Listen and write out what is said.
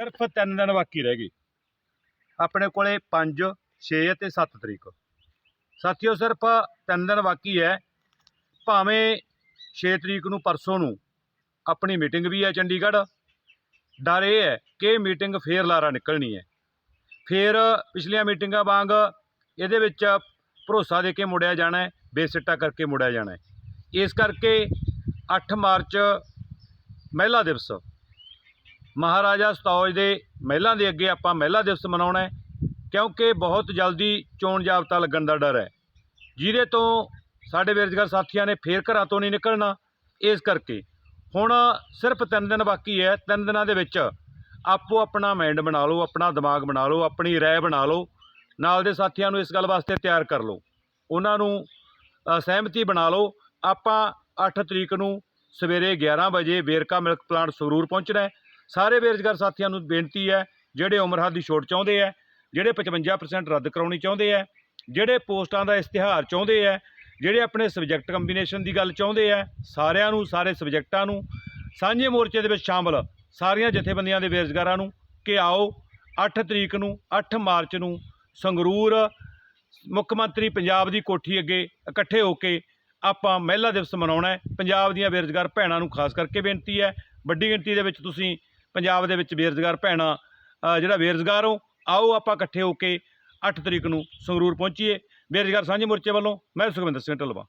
ਸਿਰਫ 3 ਦਿਨ ਬਾਕੀ ਰਹਿ ਗਏ ਆਪਣੇ ਕੋਲੇ 5 6 ਅਤੇ 7 ਤਰੀਕ। ਸਾਥੀਓ, ਸਿਰਫ 3 ਦਿਨ ਬਾਕੀ ਹੈ। ਭਾਵੇਂ 6 ਤਰੀਕ ਨੂੰ ਪਰਸੋਂ ਨੂੰ ਆਪਣੀ ਮੀਟਿੰਗ ਵੀ ਹੈ ਚੰਡੀਗੜ੍ਹ। ਡਰ ਇਹ ਹੈ ਕਿ ਮੀਟਿੰਗ ਫੇਰ ਲਾਰਾ ਨਿਕਲਣੀ ਹੈ। ਫੇਰ ਪਿਛਲੀਆਂ ਮੀਟਿੰਗਾਂ ਵਾਂਗ ਇਹਦੇ ਵਿੱਚ ਭਰੋਸਾ ਦੇ ਕੇ ਮੁੜਿਆ ਜਾਣਾ ਹੈ, ਬੇਸਿੱਟਾ ਕਰਕੇ ਮੁੜਿਆ ਜਾਣਾ ਹੈ। ਇਸ ਕਰਕੇ 8 ਮਾਰਚ ਮਹਿਲਾ ਦਿਵਸ ਮਹਾਰਾਜਾ ਸਤੌਜ ਦੇ ਮਹਿਲਾਂ ਦੇ ਅੱਗੇ ਆਪਾਂ ਮਹਿਲਾ ਦਿਵਸ ਮਨਾਉਣਾ ਹੈ, ਕਿਉਂਕਿ ਬਹੁਤ ਜਲਦੀ ਚੋਣ ਜਾਬਤਾ ਲੱਗਣ ਦਾ ਡਰ ਹੈ। ਜਿਹਦੇ ਤੋਂ ਸਾਡੇ ਬੇਰੁਜ਼ਗਾਰ ਸਾਥੀਆਂ ਨੇ ਫੇਰ ਘਰਾਂ ਤੋਂ ਨਹੀਂ ਨਿਕਲਣਾ, ਇਸ ਕਰਕੇ। ਹੁਣ ਸਿਰਫ 3 ਦਿਨ ਬਾਕੀ ਹੈ 3 ਦਿਨਾਂ ਦੇ ਵਿੱਚ ਆਪੋ ਆਪਣਾ ਮਾਈਂਡ ਬਣਾ ਲਓ, ਆਪਣਾ ਦਿਮਾਗ ਬਣਾ ਲਓ, ਆਪਣੀ ਰਾਏ ਬਣਾ ਲਓ, ਨਾਲ ਦੇ ਸਾਥੀਆਂ ਨੂੰ ਇਸ ਗੱਲ ਵਾਸਤੇ ਤਿਆਰ ਕਰ ਲਓ। ਉਹਨਾਂ ਨੂੰ ਸਹਿਮਤੀ ਬਣਾ ਲਓ, ਆਪਾਂ 8 ਤਰੀਕ ਨੂੰ ਸਵੇਰੇ 11 ਵਜੇ ਵੇਰਕਾ ਮਿਲਕ ਪਲਾਂਟ ਸਰੂਰ ਪਹੁੰਚਣਾ ਹੈ। ਸਾਰੇ ਬੇਰੁਜ਼ਗਾਰ ਸਾਥੀਆਂ ਨੂੰ ਬੇਨਤੀ ਹੈ, ਜਿਹੜੇ ਉਮਰ ਹੱਦ ਦੀ ਛੋਟ ਚਾਹੁੰਦੇ ਹੈ, ਜਿਹੜੇ 55% ਰੱਦ ਕਰਾਉਣੀ ਚਾਹੁੰਦੇ ਹੈ, ਜਿਹੜੇ ਪੋਸਟਾਂ ਦਾ ਇਸ਼ਤਿਹਾਰ ਚਾਹੁੰਦੇ ਹੈ, ਜਿਹੜੇ ਆਪਣੇ ਸਬਜੈਕਟ ਕੰਬੀਨੇਸ਼ਨ ਦੀ ਗੱਲ ਚਾਹੁੰਦੇ ਹੈ, ਸਾਰਿਆਂ ਨੂੰ, ਸਾਰੇ ਸਬਜੈਕਟਾਂ ਨੂੰ, ਸਾਂਝੇ ਮੋਰਚੇ ਦੇ ਵਿੱਚ ਸ਼ਾਮਲ ਸਾਰੀਆਂ ਜਥੇਬੰਦੀਆਂ ਦੇ ਬੇਰੁਜ਼ਗਾਰਾਂ ਨੂੰ ਕਿ ਆਓ 8 ਤਰੀਕ ਨੂੰ 8 ਮਾਰਚ ਨੂੰ ਸੰਗਰੂਰ ਮੁੱਖ ਮੰਤਰੀ ਪੰਜਾਬ ਦੀ ਕੋਠੀ ਅੱਗੇ ਇਕੱਠੇ ਹੋ ਕੇ ਆਪਾਂ ਮਹਿਲਾ ਦਿਵਸ ਮਨਾਉਣਾ ਹੈ। ਪੰਜਾਬ ਦੀਆਂ ਬੇਰੁਜ਼ਗਾਰ ਭੈਣਾਂ ਨੂੰ ਖਾਸ ਕਰਕੇ ਬੇਨਤੀ ਹੈ। ਵੱਡੀ ਗਿਣਤੀ ਦੇ ਵਿੱਚ ਤੁਸੀਂ ਪੰਜਾਬ ਦੇ ਵਿੱਚ ਬੇਰੁਜ਼ਗਾਰ ਭੈਣਾਂ ਜਿਹੜਾ ਬੇਰੁਜ਼ਗਾਰ ਹੋ ਆਓ ਆਪਾਂ ਇਕੱਠੇ ਹੋ ਕੇ 8 ਤਰੀਕ ਨੂੰ ਸੰਗਰੂਰ ਪਹੁੰਚੀਏ। ਬੇਰੁਜ਼ਗਾਰ ਸਾਂਝੇ ਮੋਰਚੇ ਵੱਲੋਂ, ਮੈਂ ਸੁਖਵਿੰਦਰ ਸਿੰਘ ਢਲਵਾ।